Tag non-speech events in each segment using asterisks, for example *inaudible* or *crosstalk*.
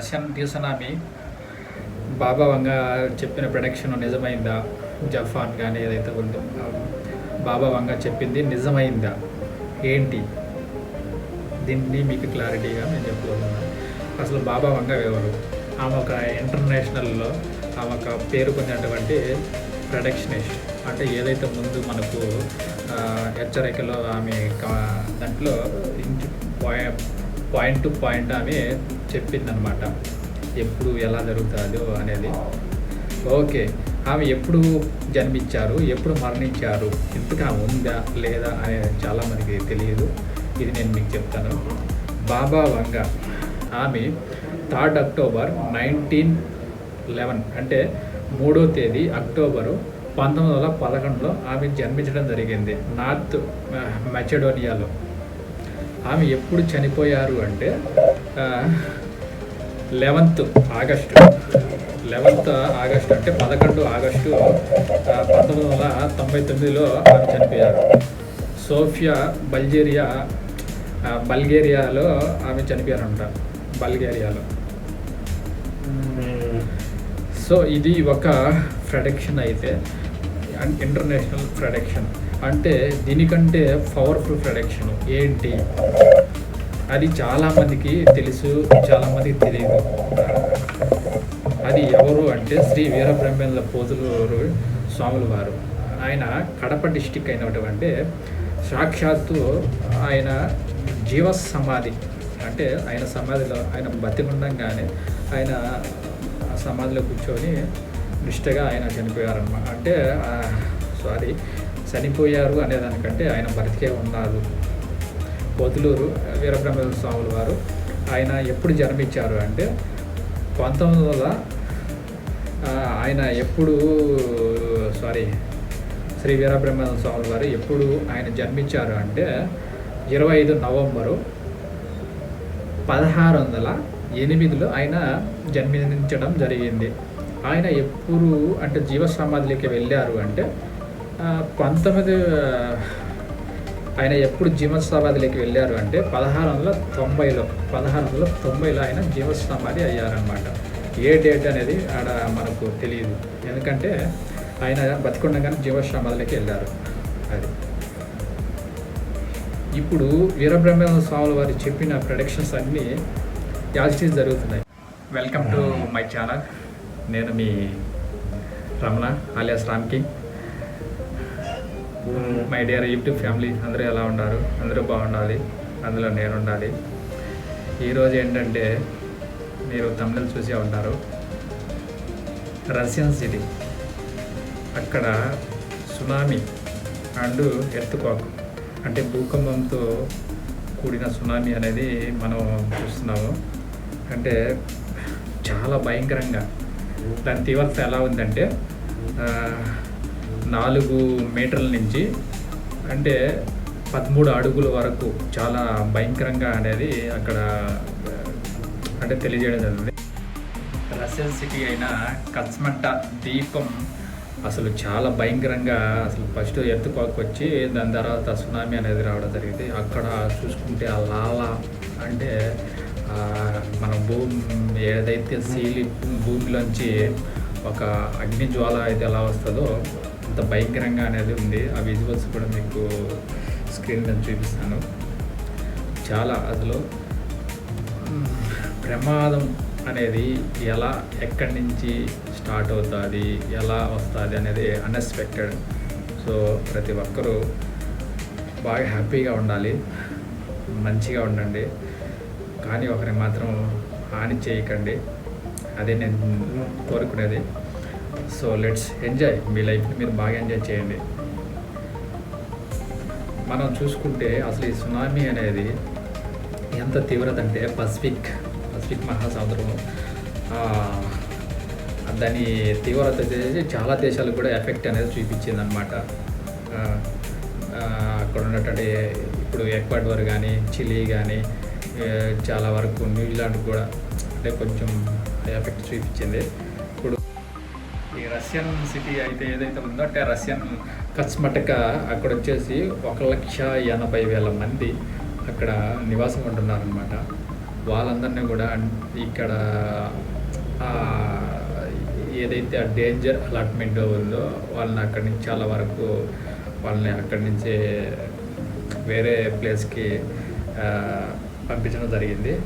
Russian తీసనామి బాబా వంగ చెప్పిన production నిజమైందా? జఫాన్ కానీ ఏదైతే ఉందో. బాబా వంగ చెప్పింది నిజమైందా? ఏంటి? దీన్ని మీకు క్లారిటీగా నేను చెప్పుకుంటున్నాను అసలు బాబా వంగ ఎవరు? ఆమె ఒక ఇంటర్నేషనల్లో ఆమె ఒక పేరు పొందినటువంటి ప్రొడక్షనిస్ట్. అంటే ఏదైతే ముందు మనకు హెచ్చరికలో ఆమె కా- దాంట్లో ఇంచు పాయింట్ టు పాయింట్ ఆమె చెప్పిందనమాట ఎప్పుడు ఎలా జరుగుతుందో అనేది. ఓకే ఆమె ఎప్పుడు జన్మించారు ఎప్పుడు మరణించారు ఇంతగా ఉందా లేదా అనేది చాలామందికి తెలియదు. ఇది నేను మీకు చెప్తాను. బాబా వంగ ఆమె థర్డ్ అక్టోబర్ నైన్టీన్ లెవెన్ అంటే మూడో తేదీ అక్టోబరు పంతొమ్మిది వందల పదకొండులో ఆమె జన్మించడం జరిగింది. నార్త్ మెచడోనియాలో. ఆమె ఎప్పుడు చనిపోయారు అంటే లెవెన్త్ ఆగస్టు. లెవెన్త్ ఆగస్టు అంటే పదకొండు ఆగస్టు పంతొమ్మిది వందల తొంభై తొమ్మిదిలో ఆమె చనిపోయారు. సోఫియా బల్గేరియా బల్గేరియాలో ఆమె చనిపోయారంట. బల్గేరియాలో. సో ఇది ఒక ప్రొడక్షన్ అయితే అన్- ఇంటర్నేషనల్ ప్రొడక్షన్. అంటే దీనికంటే పవర్ఫుల్ ప్రొడక్షన్ ఏంటి? అది చాలామందికి తెలుసు చాలామందికి తెలియదు. అది ఎవరు అంటే శ్రీ వీరబ్రహ్మేంద్ర పోతులూరు స్వాముల వారు. ఆయన కడప డిస్టిక్ అయినటువంటి సాక్షాత్తు ఆయన జీవ సమాధి అంటే ఆయన సమాధిలో ఆయన బతికుండంగానే ఆయన ఆ సమాధిలో కూర్చొని నిష్టగా ఆయన చనిపోయారన్నమాట. అంటే సారీ చనిపోయారు అనేదానికంటే ఆయన బతికే ఉన్నారు పొతులూరు వీరబ్రహ్మేంద్ర స్వాముల వారు ఆయన ఎప్పుడు జన్మించారు అంటే పంతొమ్మిది వందల ఆయన ఎప్పుడు సారీ శ్రీ వీరబ్రహ్మేంద్ర స్వాముల వారు ఎప్పుడు ఆయన జన్మించారు అంటే ఇరవై ఐదు నవంబరు పదహారు వందల ఎనిమిదిలో ఆయన జన్మించడం జరిగింది. ఆయన ఎప్పుడు అంటే జీవ సమాధిలోకి వెళ్ళారు అంటే పంతొమ్మిది ఆయన ఎప్పుడు జీవ సమాధిలోకి వెళ్ళారు అంటే పదహారు వందల తొంభైలో పదహారు వందల తొంభైలో ఆయన జీవ సమాధి అయ్యారనమాట ఏ డేట్ అనేది ఆడ మనకు తెలియదు ఎందుకంటే ఆయన బతికుండగానే జీవ సమాధిలోకి వెళ్ళారు అది. ఇప్పుడు వీరబ్రహ్మేంద్ర స్వాముల వారు చెప్పిన ప్రొడక్షన్స్ అన్నీ యాజిటీస్ జరుగుతున్నాయి. వెల్కమ్ టు మై ఛానల్ నేను మీ Ramana alias Ram king. My dear YouTube family అందరూ ఎలా ఉన్నారు? అందరూ బాగుండాలి. అందులో నేను ఉండాలి ఈరోజు ఏంటంటే మీరు తమిళ చూసే ఉంటారు. Russian city. అక్కడ సునామీ అండ్ ఎర్త్క్వాక్ అంటే భూకంపంతో కూడిన సునామీ అనేది మనం చూస్తున్నాము. అంటే చాలా భయంకరంగా. దాని తీవ్రత ఎలా ఉందంటే నాలుగు మీటర్ల నుంచి అంటే పదమూడు అడుగుల వరకు చాలా భయంకరంగా అనేది అక్కడ అంటే తెలియజేయడం జరిగింది. రష్యన్ సిటీ అయిన కస్మట్ట దీపం అసలు చాలా భయంకరంగా అసలు ఫస్ట్ ఎత్తుకోకొచ్చి దాని తర్వాత సునామీ అనేది రావడం జరిగింది. అక్కడ చూసుకుంటే ఆ లాల అంటే మన భూమి ఏదైతే సీలి భూమిలోంచి ఒక అగ్ని జ్వాల అయితే ఎలా వస్తుందో అంత భయంకరంగా అనేది ఉంది. ఆ విజువల్స్ కూడా మీకు స్క్రీన్ మీద చూపిస్తాను. చాలా అసలు ప్రమాదం అనేది ఎలా ఎక్కడి నుంచి స్టార్ట్ అవుతుంది ఎలా వస్తుంది అనేది అన్ఎక్స్పెక్టెడ్ సో ప్రతి ఒక్కరూ బాగా హ్యాపీగా ఉండాలి. మంచిగా ఉండండి. కానీ ఒకరిని మాత్రం హాని చేయకండి. అదే నేను కోరుకునేది. సో లెట్స్ ఎంజాయ్ మీ లైఫ్ని మీరు బాగా ఎంజాయ్ చేయండి. మనం చూసుకుంటే అసలు ఈ సునామీ అనేది ఎంత తీవ్రత అంటే పసిఫిక్ పసిఫిక్ మహాసముద్రం దాని తీవ్రత చాలా దేశాలకు కూడా ఎఫెక్ట్ అనేది చూపించింది అనమాట అక్కడ ఉన్నటువంటి ఇప్పుడు ఎక్వాడోర్ కానీ చిలీ కానీ చాలా వరకు న్యూజిలాండ్ కూడా అంటే కొంచెం ఎఫెక్ట్ చూపించింది. రష్యన్ సిటీ అయితే ఏదైతే ఉందో అంటే రష్యన్ కచ్మటక అక్కడ వచ్చేసి ఒక లక్ష ఎనభై వేల మంది అక్కడ నివాసం ఉంటున్నారనమాట వాళ్ళందరినీ కూడా ఇక్కడ ఏదైతే ఆ డేంజర్ అలాట్మెంట్ ఉందో వాళ్ళని అక్కడి నుంచి చాలా వరకు వాళ్ళని అక్కడి నుంచి వేరే ప్లేస్కి పంపించడం జరిగింది.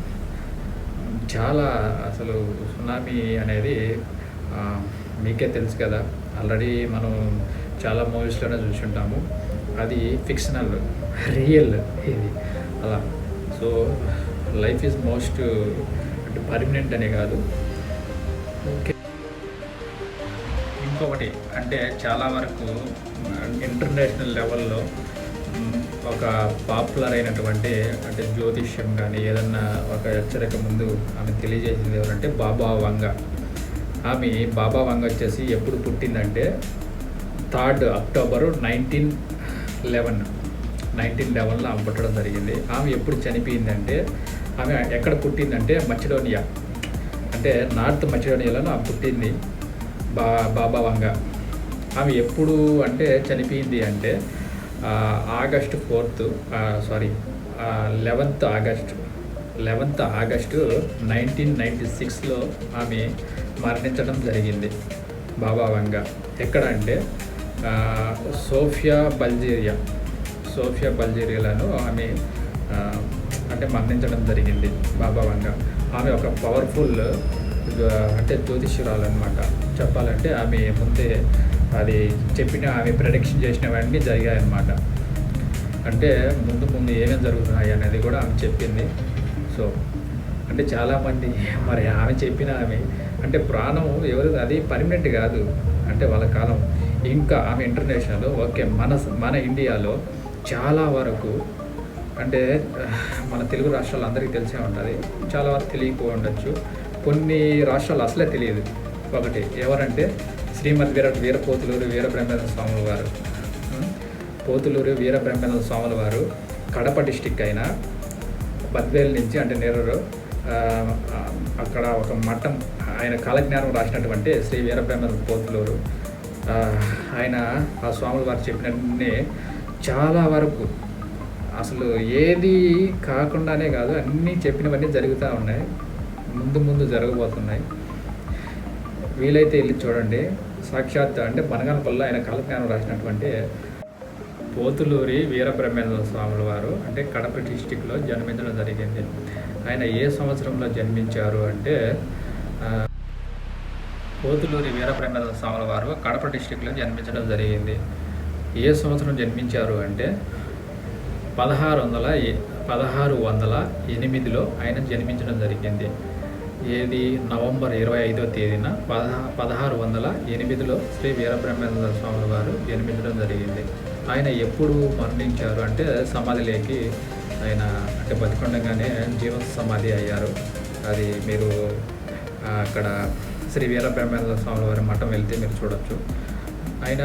చాలా అసలు సునామీ అనేది మీకే తెలుసు కదా ఆల్రెడీ మనం చాలా మూవీస్లోనే చూసుంటాము. అది ఫిక్షనల్ రియల్ ఇది. అలా. సో లైఫ్ ఈజ్ మోస్ట్ అంటే పర్మనెంట్ అనే కాదు. ఓకే ఇంకొకటి అంటే చాలా వరకు ఇంటర్నేషనల్ లెవెల్లో ఒక పాపులర్ అయినటువంటి అంటే జ్యోతిష్యం కానీ ఏదన్నా ఒక హెచ్చరిక ముందు ఆమె తెలియజేసింది ఎవరంటే బాబా వంగ. ఆమె బాబా వంగ వచ్చేసి ఎప్పుడు పుట్టిందంటే third October nineteen eleven. Nineteen లెవెన్లో ఆమె పుట్టడం జరిగింది. ఆమె ఎప్పుడు చనిపోయిందంటే ఆమె ఎక్కడ పుట్టిందంటే మచిడోనియా అంటే నార్త్ మచిడోనియాలో ఆమె పుట్టింది బా బాబా వంగ. ఆమె ఎప్పుడు అంటే చనిపోయింది అంటే August fourth sorry eleventh August eleventh August nineteen ninety సిక్స్లో ఆమె మరణించడం జరిగింది. బాబా వంగ ఎక్కడ అంటే సోఫియా బల్జేరియా. సోఫియా బల్జేరియాలను ఆమె అంటే మరణించడం జరిగింది బాబా వంగ ఆమె ఒక పవర్ఫుల్ అంటే జ్యోతిష్యురాలు అనమాట చెప్పాలంటే ఆమె ముందే అది చెప్పిన ఆమె ప్రొడిక్షన్ చేసినవన్నీ జరిగాయన్నమాట. అంటే ముందు ముందు ఏమేమి జరుగుతున్నాయి అనేది కూడా ఆమె చెప్పింది. సో అంటే చాలామంది మరి ఆమె చెప్పిన ఆమె అంటే ప్రాణం ఎవరు అది పర్మనెంట్ కాదు. అంటే వాళ్ళ కాలం. ఇంకా ఆమె ఇంటర్నేషనల్ ఓకే మన మన ఇండియాలో చాలా వరకు అంటే *laughs* మన తెలుగు రాష్ట్రాలు అందరికీ తెలిసే ఉంటుంది. చాలా వరకు తెలియకపో ఉండొచ్చు. కొన్ని రాష్ట్రాలు అసలే తెలియదు. ఒకటి ఎవరంటే శ్రీమద్ వీర వీరపోతులూరు వీరబ్రహ్మేంద్ర స్వాముల వారు పోతులూరు వీరబ్రహ్మేంద్ర స్వాముల వారు కడప డిస్టిక్ అయిన బద్వేల్ నుంచి అంటే నెరూరు అక్కడ ఒక మఠం ఆయన కాలజ్ఞానం రాసినటువంటి శ్రీ వీరబ్రహ్మ పోతులూరు. ఆయన ఆ స్వాముల వారు చెప్పినన్ని చాలా వరకు అసలు ఏది కాకుండానే కాదు అన్నీ చెప్పినవన్నీ జరుగుతూ ఉన్నాయి. ముందు ముందు జరగబోతున్నాయి. వీలైతే వెళ్ళి చూడండి. సాక్షాత్ అంటే బనగానపల్లిలో ఆయన కాలజ్ఞానం రాసినటువంటి పోతులూరి వీరబ్రహ్మేంద్ర స్వాముల వారు అంటే కడప డిస్టిక్లో జన్మించడం జరిగింది. ఆయన ఏ సంవత్సరంలో జన్మించారు అంటే పోతులూరి వీరబ్రహ్మేంద్ర స్వాముల వారు కడప డిస్టిక్లో జన్మించడం జరిగింది. ఏ సంవత్సరం జన్మించారు అంటే పదహారు వందల పదహారు వందల ఎనిమిదిలో ఆయన జన్మించడం జరిగింది. ఏది? నవంబర్ ఇరవై ఐదో తేదీన పదహా పదహారు వందల ఎనిమిదిలో శ్రీ వీరబ్రహ్మేంద్ర స్వామి వారు జన్మించడం జరిగింది. ఆయన ఎప్పుడు మరణించారు అంటే సమాధిలోకి ఆయన అంటే బతికొండగానే జీవ సమాధి అయ్యారు. అది మీరు అక్కడ శ్రీ వీరబ్రహ్మేంద్ర స్వామి వారి మఠం వెళ్తే మీరు చూడొచ్చు. ఆయన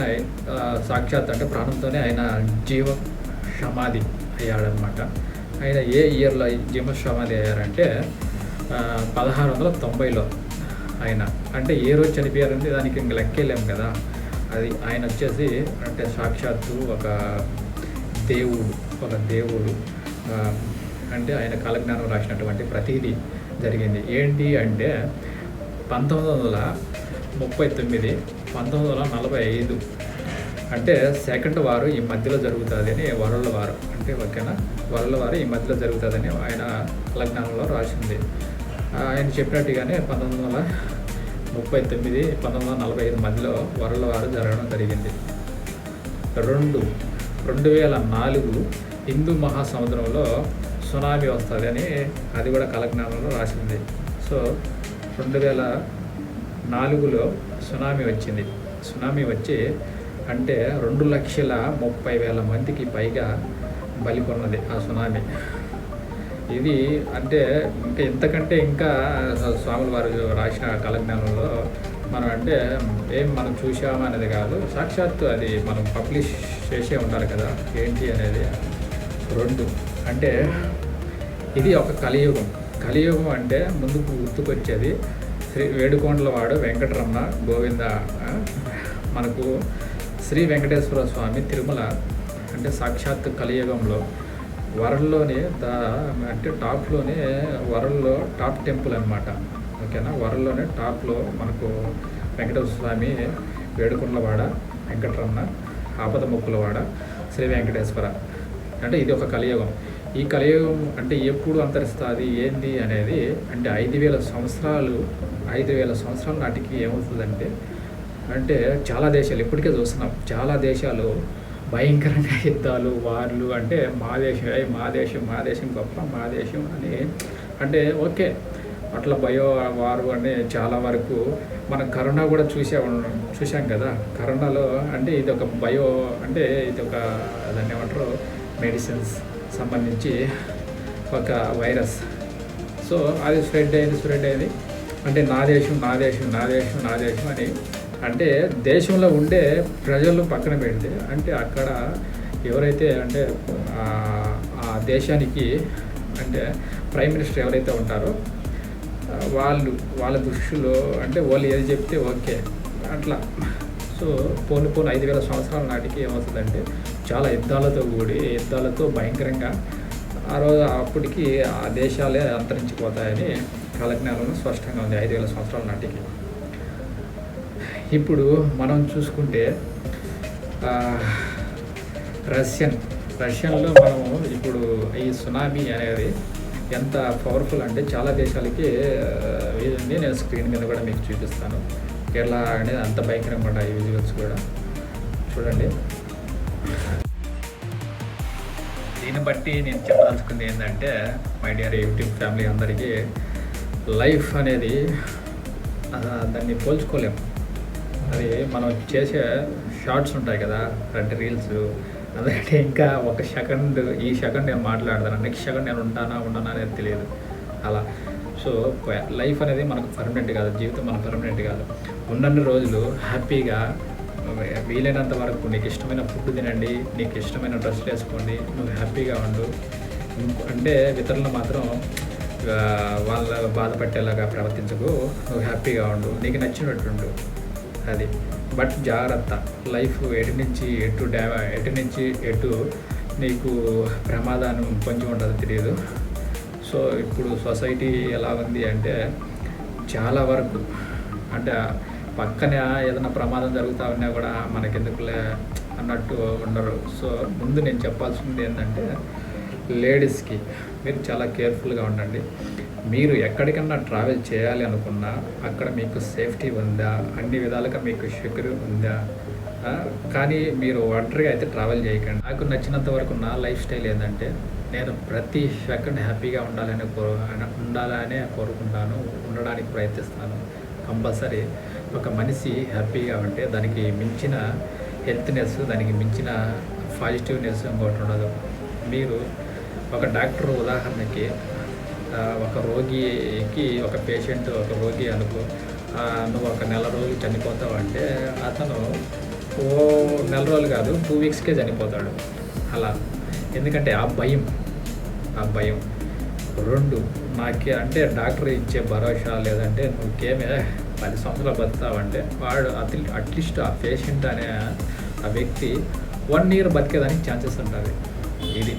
సాక్షాత్ అంటే ప్రాణంతోనే ఆయన జీవ సమాధి అయ్యాడనమాట. ఆయన ఏ ఇయర్లో జీవ సమాధి అయ్యారంటే పదహారు వందల తొంభైలో ఆయన. అంటే ఏ రోజు చనిపోయారంటే దానికి ఇంక లెక్కేలేము కదా. అది ఆయన వచ్చేసి అంటే సాక్షాత్తు ఒక దేవుడు ఒక దేవుడు. అంటే ఆయన కాలజ్ఞానం రాసినటువంటి ప్రతిదీ జరిగింది. ఏంటి అంటే పంతొమ్మిది వందల ముప్పై తొమ్మిది పంతొమ్మిది వందల నలభై ఐదు అంటే సెకండ్ వారు ఈ మధ్యలో జరుగుతుంది అని వరల వారు అంటే ఓకేనా? వరల వారు ఈ మధ్యలో జరుగుతుందని ఆయన లగ్నంలో రాసింది. ఆయన చెప్పినట్టుగానే పంతొమ్మిది వందల ముప్పై తొమ్మిది పంతొమ్మిది వందల నలభై ఐదు మధ్యలో వరల వారు జరగడం జరిగింది. రెండు రెండు వేల నాలుగు హిందూ మహాసముద్రంలో సునామీ వస్తుంది అని అది కూడా కలజ్ఞానంలో రాసింది. సో రెండు వేల నాలుగులో సునామీ వచ్చింది. సునామీ వచ్చి అంటే రెండు లక్షల ముప్పై వేల మందికి పైగా బలికొన్నది ఆ సునామీ. ఇది అంటే ఇంకా ఇంతకంటే ఇంకా స్వాముల వారు రాసిన కలజ్ఞానంలో మనం అంటే ఏం మనం చూసామా అనేది కాదు సాక్షాత్తు అది మనం పబ్లిష్ చేసే ఉంటారు కదా ఏంటి అనేది రెండు. అంటే ఇది ఒక కలియుగం. కలియుగం అంటే ముందుకు గుర్తుకొచ్చేది శ్రీ వేడుకొండలవాడు వెంకటరమణ గోవింద మనకు శ్రీ వెంకటేశ్వర స్వామి తిరుమల. అంటే సాక్షాత్ కలియుగంలో వరల్డ్లోనే ద అంటే టాప్లోనే వరల్డ్లో టాప్ టెంపుల్ అనమాట ఓకేనా? వరల్డ్లోనే టాప్లో మనకు వెంకటేశ్వర స్వామి వేడుకొండలవాడ వెంకటరమణ ఆపద ముక్కులవాడ శ్రీ వెంకటేశ్వర. అంటే ఇది ఒక కలియుగం. ఈ కలియుగం అంటే ఎప్పుడు అంతరిస్తుంది ఏంది అనేది అంటే ఐదు వేల సంవత్సరాలు ఐదు వేల సంవత్సరాల నాటికి ఏమవుతుందంటే అంటే చాలా దేశాలు ఇప్పటికే చూస్తున్నాం చాలా దేశాలు భయంకరంగా యుద్ధాలు వార్లు అంటే మా దేశం మా దేశం మా దేశం గొప్ప మా దేశం అని. అంటే ఓకే అట్లా బయో వారు అని చాలా వరకు మనం కరోనా కూడా చూసే చూసాం కదా. కరోనాలో అంటే ఇది ఒక బయో అంటే ఇది ఒక దాన్ని ఏమంటారు? మెడిసిన్స్ సంబంధించి ఒక వైరస్. సో అది స్ప్రెడ్ అయింది స్ప్రెడ్ అయింది. అంటే నా దేశం నా దేశం నా దేశం నా దేశం అని అంటే దేశంలో ఉండే ప్రజలు పక్కన పెడితే అంటే అక్కడ ఎవరైతే అంటే ఆ- దేశానికి అంటే ప్రైమ్ మినిస్టర్ ఎవరైతే ఉంటారో వాళ్ళు వాళ్ళ దృష్టిలో అంటే వాళ్ళు ఏది చెప్తే ఓకే. అట్లా. సో పోను పోను ఐదు వేల సంవత్సరాల నాటికి ఏమవుతుందంటే చాలా యుద్ధాలతో కూడి యుద్ధాలతో భయంకరంగా ఆ రోజు అప్పటికి ఆ దేశాలే అంతరించిపోతాయని కాలజ్ఞానంలో స్పష్టంగా ఉంది ఐదు వేల సంవత్సరాల నాటికి. ఇప్పుడు మనం చూసుకుంటే రష్యన్ రష్యన్లో మనము ఇప్పుడు ఈ సునామీ అనేది ఎంత పవర్ఫుల్ అంటే చాలా దేశాలకి ఆ, నేను స్క్రీన్ మీద కూడా మీకు చూపిస్తాను. కేరళ అనేది అంత భయంకరంగా ఈ విజువల్స్ కూడా. చూడండి. దీన్ని బట్టి నేను చెప్పదలుచుకుంది ఏంటంటే మై డియర్ యూట్యూబ్ ఫ్యామిలీ అందరికీ లైఫ్ అనేది దాన్ని పోల్చుకోలేము అది మనం చేసే షార్ట్స్ ఉంటాయి కదా అంటే రీల్స్ అందుకంటే ఇంకా ఒక సెకండ్ ఈ సెకండ్ నేను మాట్లాడతాను. నెక్స్ట్ సెకండ్ నేను ఉంటానా ఉండనా అనేది తెలియదు. అలా. సో లైఫ్ అనేది మనకు పర్మనెంట్ కాదు. జీవితం మనకు పర్మనెంట్ కాదు. ఉన్నన్ని రోజులు హ్యాపీగా వీలైనంత వరకు నీకు ఇష్టమైన ఫుడ్ తినండి నీకు ఇష్టమైన డ్రెస్ వేసుకోండి నువ్వు హ్యాపీగా ఉండు. అంటే ఇతరులను మాత్రం వాళ్ళ బాధపట్టేలాగా ప్రవర్తించకు. నువ్వు హ్యాపీగా ఉండు. నీకు నచ్చినట్టుండు అది. బట్ జాగ్రత్త. లైఫ్ ఎటు నుంచి ఎటు డ్యా ఎటు నుంచి ఎటు నీకు ప్రమాదాన్ని పొంచి ఉండదు తెలియదు సో ఇప్పుడు సొసైటీ ఎలా ఉంది అంటే చాలా వరకు అంటే పక్కన ఏదైనా ప్రమాదం జరుగుతూ ఉన్నా కూడా మనకెందుకులే అన్నట్టు ఉండరు. సో ముందు నేను చెప్పాల్సింది ఏంటంటే లేడీస్కి మీరు చాలా కేర్ఫుల్గా ఉండండి. మీరు ఎక్కడికన్నా ట్రావెల్ చేయాలి అనుకున్నా అక్కడ మీకు సేఫ్టీ ఉందా? అన్ని విధాలుగా మీకు సెక్యూర్ ఉందా? కానీ మీరు ఒంటరిగా అయితే ట్రావెల్ చేయకండి. నాకు నచ్చినంత వరకు నా లైఫ్ స్టైల్ ఏంటంటే నేను ప్రతి సెకండ్ హ్యాపీగా ఉండాలని కోరు ఉండాలనే కోరుకుంటాను ఉండడానికి ప్రయత్నిస్తాను. కంపల్సరీ ఒక మనిషి హ్యాపీగా ఉంటే దానికి మించిన హెల్త్నెస్ దానికి మించిన పాజిటివ్నెస్ ఇంకోటి ఉండదు. మీరు ఒక డాక్టర్ ఉదాహరణకి ఒక రోగికి ఒక పేషెంట్ ఒక రోగి అనుకో నువ్వు ఒక నెల రోజులు చనిపోతావు అంటే అతను ఓ నెల రోజులు కాదు టూ వీక్స్కే చనిపోతాడు. అలా. ఎందుకంటే ఆ భయం ఆ భయం. రెండు నాకే అంటే డాక్టర్ ఇచ్చే భరోసా లేదంటే నువ్వుకేమే పది సంవత్సరాలు బతుకుతావంటే వాడు అతి అట్లీస్ట్ ఆ పేషెంట్ అనే ఆ వ్యక్తి వన్ ఇయర్ బతికేదానికి ఛాన్సెస్ ఉంటుంది ఇది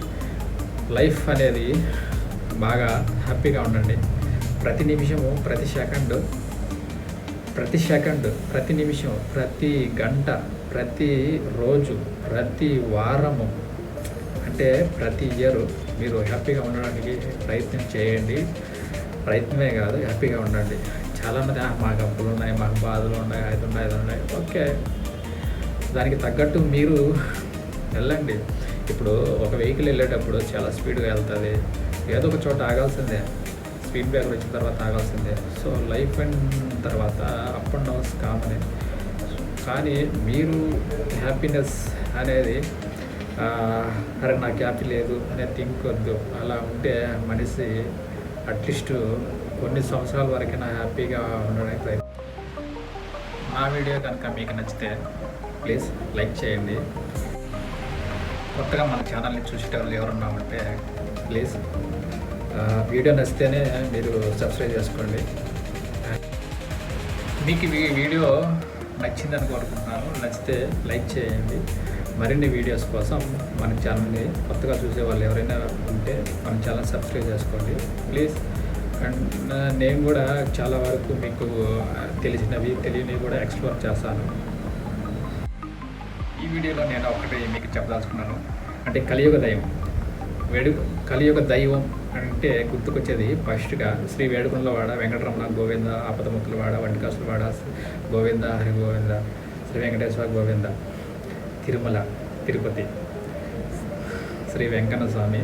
లైఫ్ అనేది బాగా హ్యాపీగా ఉండండి. ప్రతి నిమిషము ప్రతి సెకండ్ ప్రతి సెకండ్ ప్రతి నిమిషం ప్రతి గంట ప్రతి రోజు ప్రతి వారము అంటే ప్రతి ఇయర్ మీరు హ్యాపీగా ఉండడానికి ప్రయత్నం చేయండి. ప్రయత్నమే కాదు హ్యాపీగా ఉండండి. చాలామంది మాకు అప్పులు ఉన్నాయి మాకు బాధలు ఉన్నాయి అది ఉన్నాయి అది ఉన్నాయి. ఓకే. దానికి తగ్గట్టు మీరు వెళ్ళండి. ఇప్పుడు ఒక వెహికల్ వెళ్ళేటప్పుడు చాలా స్పీడ్గా వెళ్తుంది. ఏదో ఒక చోట ఆగాల్సిందే. స్పీడ్ బ్రేకర్ వచ్చిన తర్వాత ఆగాల్సిందే. సో లైఫ్ అండ్ తర్వాత అప్ అండ్ డౌన్స్ కామనే. కానీ మీరు హ్యాపీనెస్ అనేది అరే నాకు హ్యాపీ లేదు అనే థింక్ వద్దు. అలా ఉంటే మనిషి అట్లీస్ట్ కొన్ని సంవత్సరాల వరకైనా హ్యాపీగా ఉండడానికి ప్రయత్నం నా వీడియో కనుక మీకు నచ్చితే ప్లీజ్ లైక్ చేయండి. కొత్తగా మన ఛానల్ని చూసేటప్పుడు ఎవరున్నామంటే ప్లీజ్ వీడియో నచ్చితేనే మీరు సబ్స్క్రైబ్ చేసుకోండి. మీకు ఈ వీడియో నచ్చిందని కోరుకుంటున్నాను. నచ్చితే లైక్ చేయండి. మరిన్ని వీడియోస్ కోసం మన ఛానల్ని కొత్తగా చూసే వాళ్ళు ఎవరైనా ఉంటే మన ఛానల్ సబ్స్క్రైబ్ చేసుకోండి. ప్లీజ్. అండ్ నేను కూడా చాలా వరకు మీకు తెలిసినవి తెలియనివి కూడా ఎక్స్ప్లోర్ చేస్తాను. ఈ వీడియోలో నేను ఒకటి మీకు చెప్పదలుచుకున్నాను. అంటే కలియుగ దైవం. వేడు కలియుగ దైవం అంటే గుర్తుకొచ్చేది ఫస్ట్గా శ్రీ వేడుకొండలవాడ వెంకటరమణ గోవింద ఆపదముక్కులవాడ వంటకాసులవాడ గోవింద హరి గోవింద శ్రీ వెంకటేశ్వర గోవింద తిరుమల తిరుపతి. శ్రీ వెంకన్న స్వామి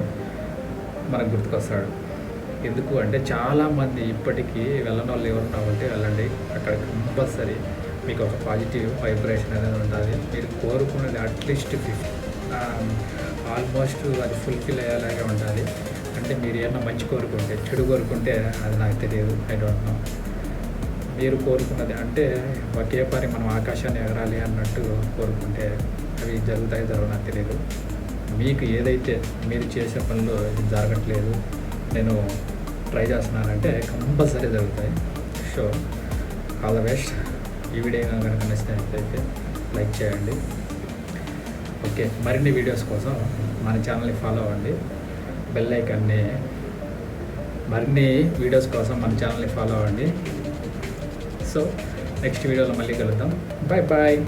మనకు గుర్తుకొస్తాడు. ఎందుకు అంటే చాలామంది ఇప్పటికీ వెళ్ళని వాళ్ళు ఎవరు ఉంటే వెళ్ళండి. అక్కడ కంపల్సరీ మీకు ఒక పాజిటివ్ వైబ్రేషన్ అనేది ఉంటుంది మీరు కోరుకున్నది అట్లీస్ట్ ఫిఫ్టీ ఆల్మోస్ట్ అది ఫుల్ఫిల్ అయ్యేలాగే ఉంటుంది అంటే మీరు ఏమన్నా మంచి కోరుకుంటే చెడు కోరుకుంటే అది నాకు తెలియదు. ఐ డోంట్ నో మీరు కోరుకున్నది అంటే ఒకే పని మనం ఆకాశాన్ని ఎగరాలి అన్నట్టు కోరుకుంటే అవి జరుగుతాయి జరగవు నాకు తెలియదు. మీకు ఏదైతే మీరు చేసే పనులు ఇది జరగట్లేదు నేను ట్రై చేస్తున్నానంటే కంపల్సరీ జరుగుతాయి. సో ఆల్ ద బెస్ట్ ఈ వీడియో కనుక నచ్చినట్లయితే లైక్ చేయండి. ఓకే మరిన్ని వీడియోస్ కోసం మన ఛానల్ని ఫాలో అవ్వండి. బెల్ ఐకాన్ని మరిన్ని వీడియోస్ కోసం మన ఛానల్ని ఫాలో అవ్వండి. సో నెక్స్ట్ వీడియోలో మళ్ళీ కలుద్దాం. Bye bye